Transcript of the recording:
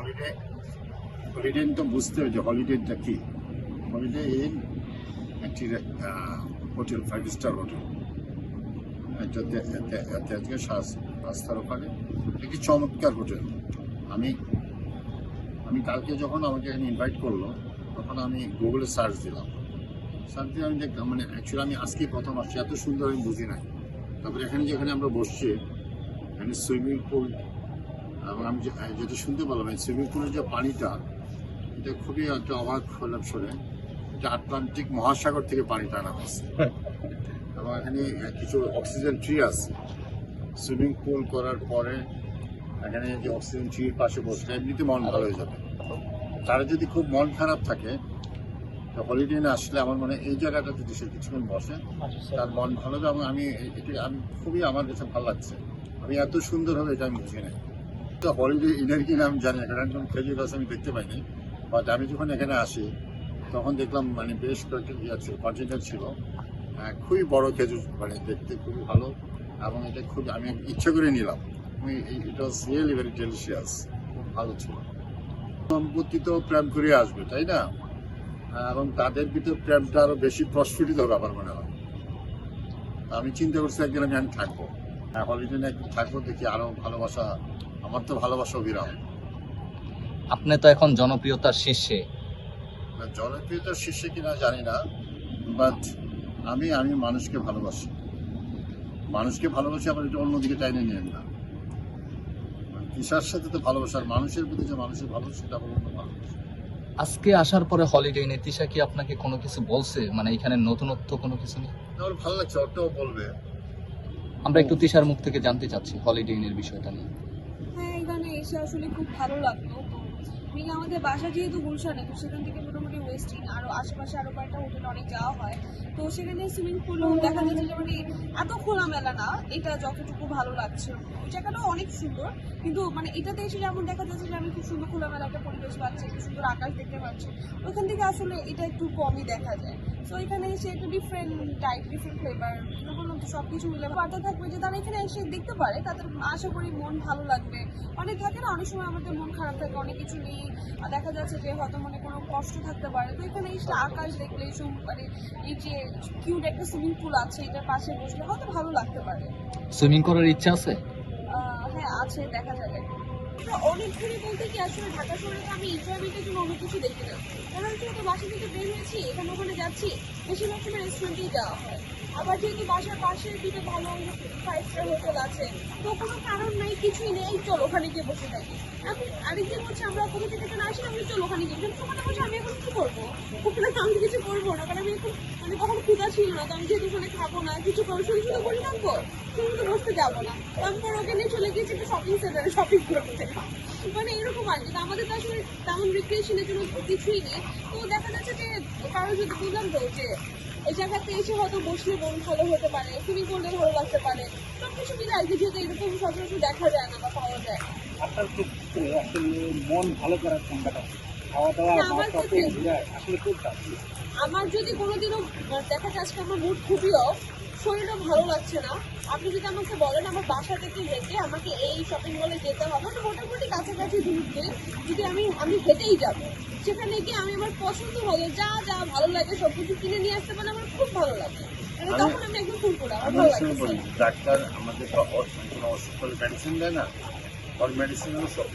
Holiday holiday তো বুঝতে হবে যে হলিডেটা কি? হলিডে ইন একটি হোটেল ফাইভ স্টার হোটেল আজকে রাস্তার ওখানে। একটি চমৎকার হোটেল আমি আমি কালকে যখন আমাকে এখানে ইনভাইট করল, তখন আমি গুগলে সার্চ দিলাম। সার্চ দিয়ে আমি দেখলাম মানে অ্যাকচুয়ালি আমি আজকে প্রথম আসছি, এত সুন্দর আমি বুঝি নাই। তারপরে এখানে যেখানে আমরা বসছি, এখানে সুইমিং পুল এবং আমি যে- যেটা শুনতে পেলাম এই সুইমিং পুলের যে পানিটা এটা খুবই একটা অবাক হলাম শুনে এটা আটলান্টিক মহাসাগর থেকে পানি টানা হয়েছে। এবং এখানে কিছু অক্সিজেন ট্রি আছে। সুইমিং পুল করার পরে এখানে যে অক্সিজেন ট্রির পাশে বসলে এমনিতে মন ভালো হয়ে যাবে। তারা যদি খুব মন খারাপ থাকে তো হলিডে আসলে আমার মনে হয় এই জায়গাটা যদি সে কিছুক্ষণ বসে তার মন ভালো হবে এবং আমি এটা আমি খুবই আমার কাছে ভালো লাগছে। আমি এত সুন্দর হবে এটা আমি বুঝি নাই। তো হলিডে ইনের কিনা আমি জানি না কারণ খেজুর গাছ আমি দেখতে পাইনি। বাট আমি যখন এখানে আসি তখন দেখলাম মানে বেশ কয়েকটি ইয়ে ছিল কন্টেনার ছিল। আহ, খুবই বড় খেজুর মানে দেখতে খুবই ভালো। এবং এটা খুব আমি ইচ্ছে করে নিলাম। It was really very delicious খুব ভালো ছিল। সম্পত্তি তো প্রেম করে আসবে তাই না? এবং তাদের ভিতর প্রেমটা আরও বেশি প্রস্ফুটিত হবে আমার মনে হয়। আমি চিন্তা করছি একদিন আমি আমি থাকব হলিডে একদিন থাকব দেখি আরও ভালোবাসা আমার তো ভালোবাসা অবিরাম আপনি তো এখন জনপ্রিয়তার শীর্ষে। জনপ্রিয়তার শীর্ষে কিনা জানি না বাট আমি আমি মানুষকে ভালোবাসি। মানুষকে ভালোবাসি আবার এটা অন্যদিকে টাইনে নিয়ে না। সাথে তো ভালোবাসার মানুষের প্রতি যে মানুষের ভালোবাসা অন্য ভালোবাসা। আজকে আসার পরে হলিডে ইনে তিশা কি আপনাকে কোনো কিছু বলছে? মানে এখানে নতুনত্ব কোনো কিছু নেই আমার ভালো লাগছে ওটাও বলবে। আমরা একটু তিশার মুখ থেকে জানতে চাচ্ছি হলিডে ইনের বিষয়টা নিয়ে। এসে আসলে খুব ভালো লাগল। তো আমাদের বাসা যেহেতু গুলশানে তো সেখান থেকে ওয়েস্টিং আরও আশেপাশে আরও কয়েকটা হোটেল অনেক যাওয়া হয়। তো সেখানে সুইমিং পুলও দেখা যাচ্ছে যে মানে এত খোলামেলা না এটা যতটুকু ভালো লাগছে। জায়গাটাও অনেক সুন্দর কিন্তু মানে এটাতে এসে যেমন দেখা যাচ্ছে যে আমি খুব সুন্দর খোলামেলা একটা পরিবেশ পাচ্ছি একটু সুন্দর আকাশ দেখতে পাচ্ছি। ওখান থেকে আসলে এটা একটু কমই দেখা যায়। তো এখানে এসে একটু ডিফারেন্ট টাইপ ডিফারেন্ট ফ্লেভার বললাম তো সব কিছু মিলে। বার্তা থাকবে যে তারা এখানে এসে দেখতে পারে তাদের আশা করি মন ভালো লাগবে। অনেক থাকে না অনেক সময় আমাদের মন খারাপ থাকে অনেক কিছু নেই। দেখা যাচ্ছে যে হয়তো মনে কোনো কষ্ট থাকতে পারে। তো এখানে এসে আকাশ দেখলে মানে এই যে কিউট একটা সুইমিং পুল আছে এটার পাশে বসলে হয়তো ভালো লাগতে পারে। সুইমিং করার ইচ্ছা আছে? হ্যাঁ আছে দেখা যাবে। অনেক ঘুরে বলতে কি আসলে ঢাকা শহরে তো আমি এনজয়মেন্টের জন্য অনেক কিছু দেখি না। কারণ হচ্ছে বাসা থেকে বের হয়েছি এখানে ওখানে যাচ্ছি বেশিরভাগ সময় রেস্টুরেন্টেই যাওয়া হয়। আবার যেহেতু বাসার পাশে দুটো ভালো ফাইভ স্টার হোটেল আছে, তো কোনো কারণ নাই, কিছুই নেই। চলো, ওখানে গিয়ে বসে থাকি। আমি আরেকদিন হচ্ছে, আমরা কোনো থেকে যেন আসি আমি চলো, ওখানে গিয়ে কিন্তু ওখানে বসে আমি এখন কি করব? ওখানে আমি কিছু করব না, কারণ আমি এখন মানে কখনো ক্ষুদা ছিল না, তো আমি যেহেতু ওখানে খাব না, কিছু করব, শুধু শুধু বলে থাকব শুধু তো বসতে যাব না। তারপর ওকে নিয়ে চলে গিয়েছি একটা শপিং সেন্টারে শপিং করতে মানে এরকম আর কি আমাদের তো আসলে তেমন রিক্রিয়েশনের জন্য কিছুই নেই। তো দেখা যাচ্ছে যে কারও যদি বুঝলাম তো যে এই জায়গাতে এসে হয়তো বসলে মন ভালো হতে পারে সুইমিং করলে ভালো লাগতে পারে। সব কিছু মিলে আর কি যেহেতু এরকম সচরাচর দেখা যায় না বা পাওয়া যায়। না আপনার ক্ষেত্রে আসলে মন ভালো করার সংখ্যাটা খাওয়া দাওয়া আমার আসলে যদি কোনোদিনও দেখা যায় আজকে আমার মুড খুবই অফ শরীরটা ভালো লাগছে না। আপনি যদি আমাকে বলেন আমার বাসা থেকে হেঁটে আমাকে এই শপিং মলে যেতে হবে মোটামুটি কাছাকাছি দূরত্বে যদি আমি আমি হেঁটেই যাব। সেখানে গিয়ে আমি আমার পছন্দ হলো যা যা ভালো লাগে সব কিছু কিনে নিয়ে আসতে পারে আমার খুব ভালো লাগে। মানে তখন আমি একদম ফুল করে আমার ভালো ডাক্তার আমাদের অসুখ মেডিসিন দেয় না ওর মেডিসিন সব